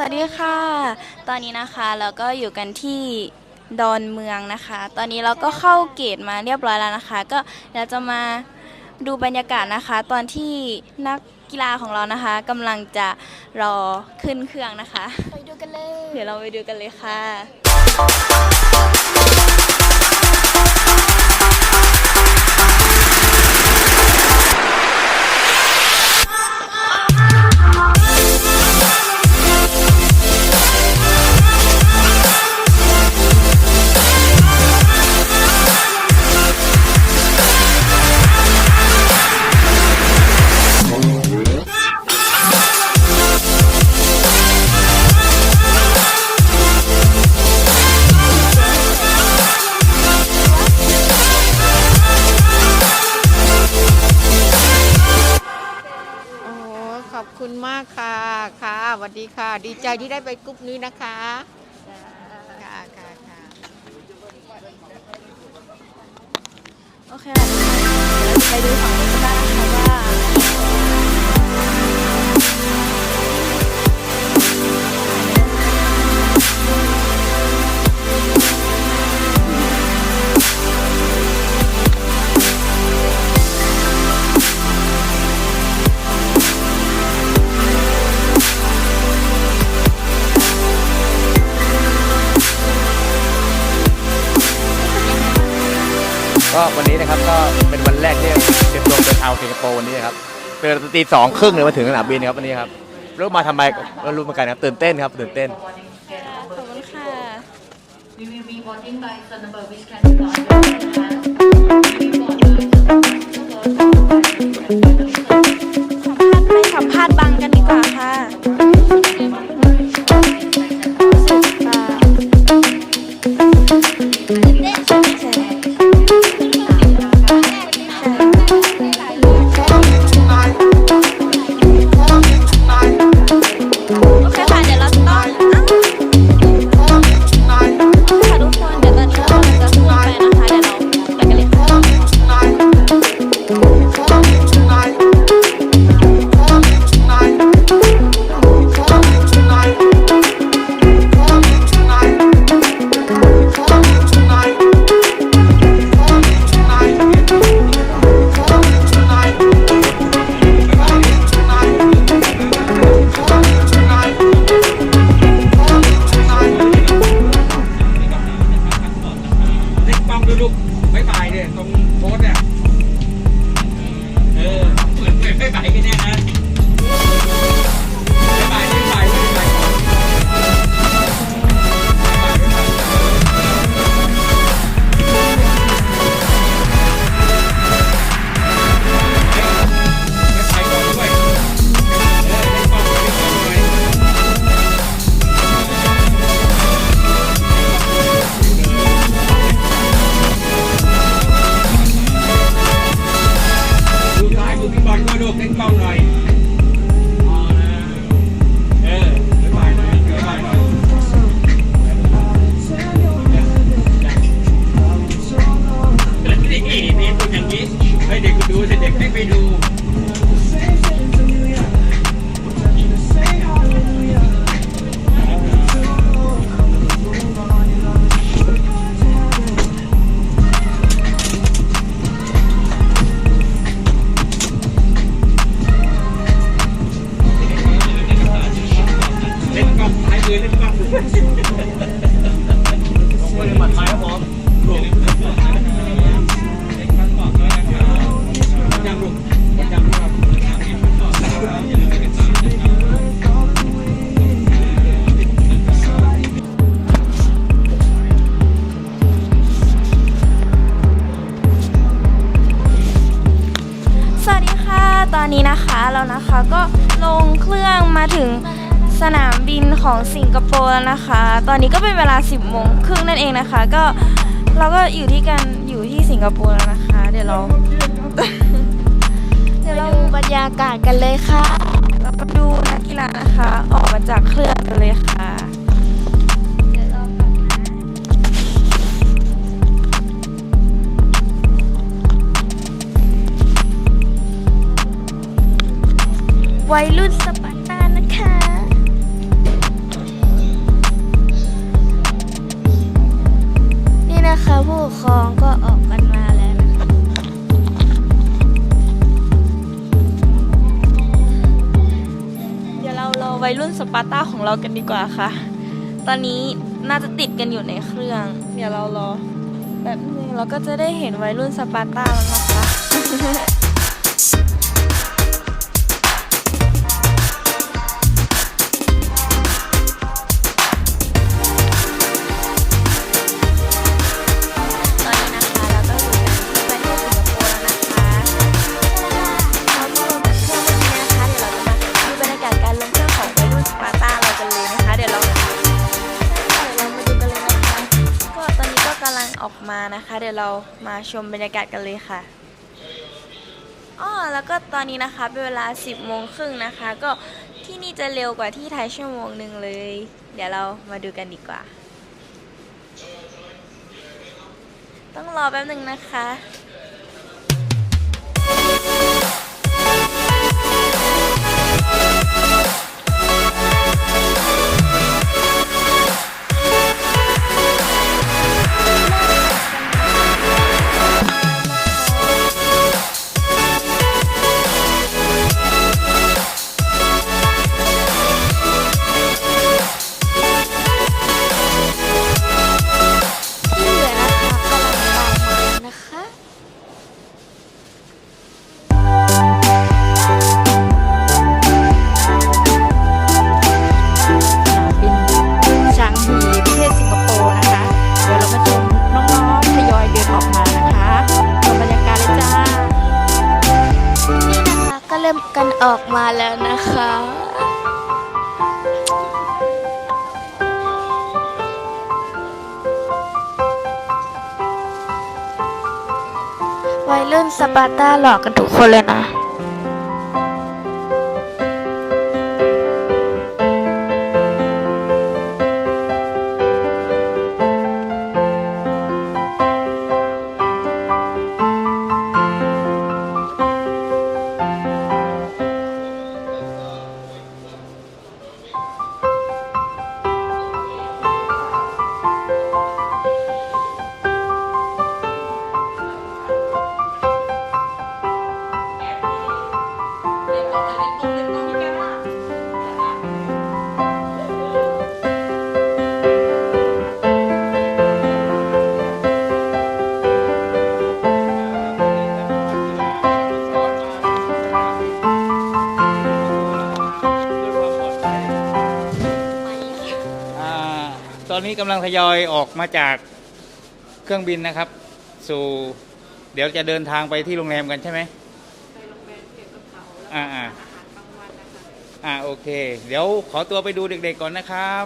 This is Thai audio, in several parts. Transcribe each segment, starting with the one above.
วัสดีค่ะ ตอนนี้นะคะเราก็อยู่กันที่ดอนเมืองนะคะ ตอนนี้เราก็เข้าเกตมาเรียบร้อยแล้วนะคะ ก็เราจะมาดูบรรยากาศนะคะ ตอนที่นักกีฬาของเรานะคะกำลังจะรอขึ้นเครื่องนะคะ ไปดูกันเลย เดี๋ยวเราไปดูกันเลยค่ะ ขอบคุณมากค่ะค่ะสวัสดีค่ะ ดีใจที่ได้ไปกรุ๊ปนี้นะคะค่ะค่ะค่ะโอเคค่ะเดี๋ยวเราไปดูฝั่งนู้ ก็วันนี้นะครับก็เป็นวันแรกที่เตรียมตัวเดินทางสิงคโปร์วันนี้นะครับเป็นตีสองครึ่งเลยมาถึงสนามบินครับวันนี้ครับรู้มาทำไมก็รู้เหมือนกันครับตื่นเต้นครับตื่นเต้น ขอบคุณค่ะ We will be voting by the number which can be larger. เล็กป้อมดูลูกไม่ตายเนี่ยตรงโพสเนี่ย ก็ลงเครื่องมาถึงสนามบินของสิงคโปร์แล้วนะคะ ตอนนี้ก็เป็นเวลา 10โมงครึ่งนั่นเองนะคะ ก็เราก็อยู่ที่กันอยู่ที่สิงคโปร์แล้วนะคะ เดี๋ยวเรา เดี๋ยวไปเราดูบรรยากาศกันเลยค่ะ เรามาดูนักกีฬานะคะ ออกมาจากเครื่องกันเลยค่ะ วัยรุ่นสปาร์ตานะคะนี่นะคะผู้ครองก็ออกกันมาแล้วนะคะเดี๋ยวเรารอวัยรุ่นสปาร์ตาของเรากันดีกว่าค่ะ ตอนนี้น่าจะติดกันอยู่ในเครื่อง เดี๋ยวเรารอแบบนึงเราก็จะได้เห็นวัยรุ่นสปาร์ตาแล้วนะคะ นะคะ เดี๋ยวเรามาชมบรรยากาศกันเลยค่ะอ๋อแล้วก็ตอนนี้นะคะเป็นเวลา 10โมงครึ่งนะคะ ก็ที่นี่จะเร็วกว่าที่ไทยชั่วโมงหนึ่งเลย เดี๋ยวเรามาดูกันดีกว่า ต้องรอแป๊บหนึ่งนะคะ ออกมาแล้วนะคะ วัยรุ่นสปาร์ต้าหลอกกันทุกคนเลยนะ กำลังทยอยออกมาจากเครื่องบินนะครับ สู่เดี๋ยวจะเดินทางไปที่โรงแรมกันใช่ไหมไปโรงแรมเก็บกระเป๋าแล้วอ่าอ่าอ่าโอเค เดี๋ยวขอตัวไปดูเด็กๆก่อนนะครับ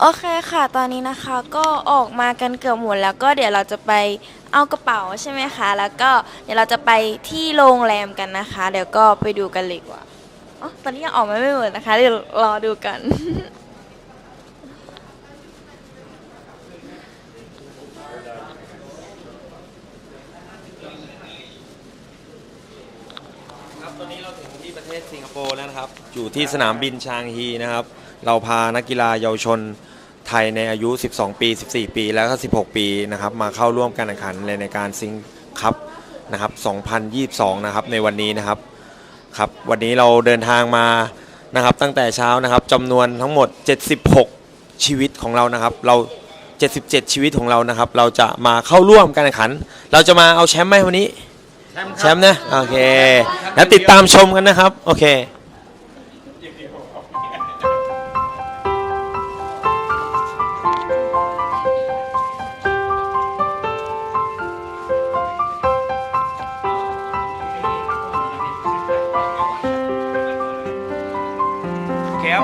โอเคค่ะ ตอนนี้นะคะก็ออกมากันเกือบหมดแล้วก็เดี๋ยวเราจะไปเอากระเป๋าใช่ไหมคะ แล้วก็เดี๋ยวเราจะไปที่โรงแรมกันนะคะ เดี๋ยวก็ไปดูกันเลยดีกว่า อ๋อตอนนี้ยังออกมาไม่หมดนะคะเดี๋ยวรอดูกัน ครับตอนนี้เราถึงที่ประเทศสิงคโปร์แล้วนะครับ อยู่ที่สนามบินชางฮีนะครับ เราพานักกีฬาเยาวชนไทยในอายุ 12 ปี 14 ปีแล้วก็ 16 ปีนะครับมาเข้าร่วมการแข่งขันในการซิงคัพนะครับ 2022 นะครับในวันนี้นะครับ ครับวันนี้เราเดินทางมานะครับตั้งแต่เช้านะครับจำนวนทั้งหมด 76 ชีวิตของเรานะครับ เรา 77 ชีวิตของเรานะครับ เราจะมาเข้าร่วมการแข่งขัน เราจะมาเอาแชมป์ไหมวันนี้ แชมป์นะโอเคแล้วติดตามชมกันนะครับ โอเค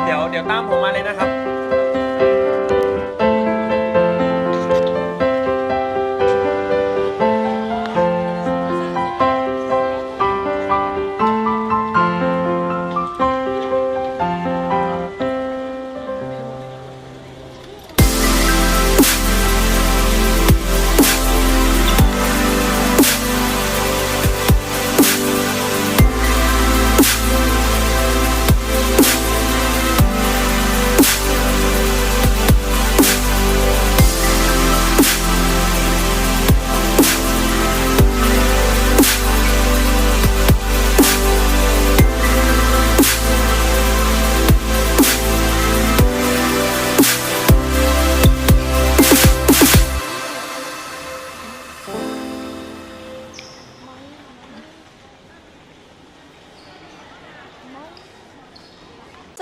เคครับเดี๋ยวเดี๋ยวตามผมมาเลยนะครับ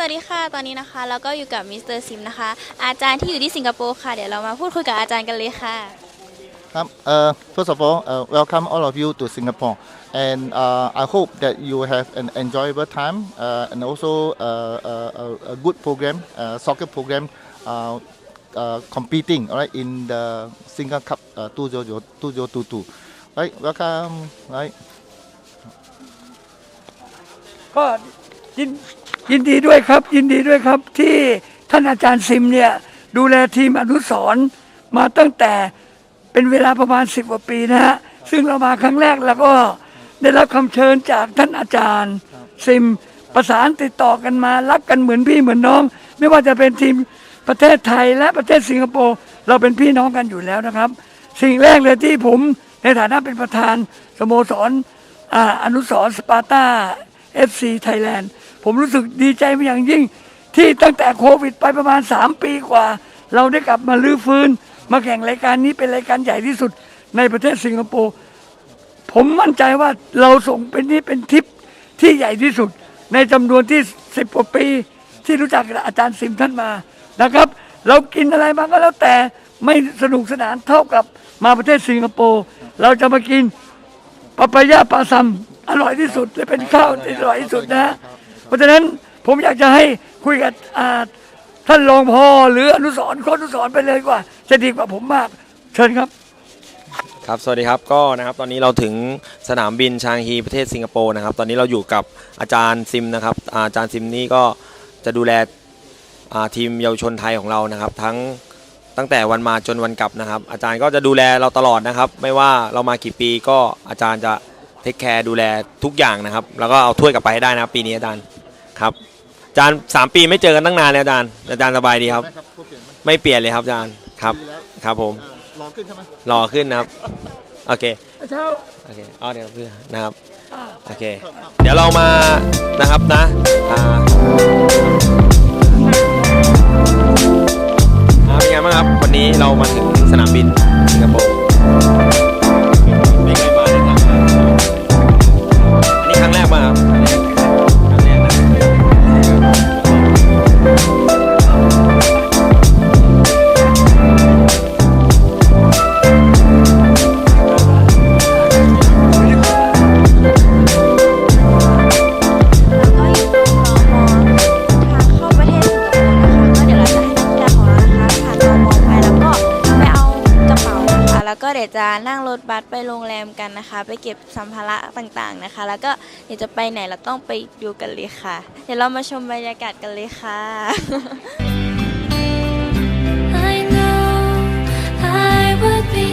วัสดีค่ะ ตอนนี้นะคะเราก็อยู่กับมิสเตอร์ซิมนะคะ อาจารย์ที่อยู่ที่สิงคโปร์ค่ะ เดี๋ยวเรามาพูดคุยกับอาจารย์กันเลยค่ะ Um, uh, first of all, uh, welcome all of you to Singapore, and uh, I hope that you have an enjoyable time uh, and also uh, uh, a, a good program, uh, soccer program, uh, uh, competing all right in the Singapore Cup uh, 2000 2022. Right, welcome. Right. ก็ยิน ยินดีด้วยครับ ยินดีด้วยครับที่ท่านอาจารย์ซิมเนี่ยดูแลทีมอนุสรณ์มาตั้งแต่เป็นเวลาประมาณ 10กว่าปีนะฮะซึ่งเรามาครั้งแรกแล้วก็ได้รับคำเชิญจากท่านอาจารย์ ซิมประสานติดต่อกันมารักกันเหมือนพี่เหมือนน้อง ไม่ว่าจะเป็นทีมประเทศไทยและประเทศสิงคโปร์เราเป็นพี่น้องกันอยู่แล้วนะครับ สิ่งแรกเลยที่ผมในฐานะเป็นประธานสโมสรอ่าอนุสรสปาร์ตา FC Thailand ผมรู้สึกดีใจเป็นอย่างยิ่ง ที่ตั้งแต่โควิดไปประมาณ 3 ปีกว่า เราได้กลับมาลื้อฟื้น มาแข่งรายการนี้เป็นรายการใหญ่ที่สุดในประเทศสิงคโปร์ผมมั่นใจว่าเราส่งเป็นนี้เป็นทริปที่ใหญ่ที่สุด ในจำนวนที่ 10กว่าปีที่รู้จักอาจารย์ซิมท่านมานะครับ เรากินอะไรมาก็แล้วแต่ไม่สนุกสนานเท่ากับมาประเทศสิงคโปร์เราจะมากินปาปายาปลาซัมอร่อยที่สุดและเป็นข้าวที่อร่อยที่สุดนะ ราะฉะนั้นผมอยากจะให้คุยกับอาท่านรองพอหรืออนุสรณ์โค้ชอนุสรณ์ไปเลยกว่า จะดีกว่าผมมาก เชิญครับครับ สวัสดีครับ ก็นะครับตอนนี้เราถึงสนามบินชางฮีประเทศสิงคโปร์นะครับ ตอนนี้เราอยู่กับอาจารย์ซิมนะครับ อาจารย์ซิมนี่ก็จะดูแลทีมเยาวชนไทยของเรานะครับ ทั้งตั้งแต่วันมาจนวันกลับนะครับ อาจารย์ก็จะดูแลเราตลอดนะครับ ไม่ว่าเรามากี่ปีก็อาจารย์จะเทคแคร์ดูแลทุกอย่างนะครับ แล้วก็เอาถ้วยกลับไปให้ได้นะครับปีนี้อาจารย์ ครับอาจารย์สามปีไม่เจอกันตั้งนานเลยอาจารย์อาจารย์สบายดีครับไม่เปลี่ยนเลยครับอาจารย์ครับครับผมรอขึ้นใช่ไหมรอขึ้นนะครับโอเคเช้าโอเคอ๋อเดี๋ยวเพื่อนะครับโอเค เดี๋ยวเรามานะครับนะอ่าอ่าเป็นไงบ้างครับวันนี้เรามาถึงสนามบินสิงคโปร์ ยวจะนั่งรถบัสไปโรงแรมกันนะคะ ไปเก็บสัมภาระต่างๆนะคะ แล้วก็เดี๋ยวจะไปไหนเราต้องไปดูกันเลยค่ะ เดี๋ยวเรามาชมบรรยากาศกันเลยค่ะ I know I would be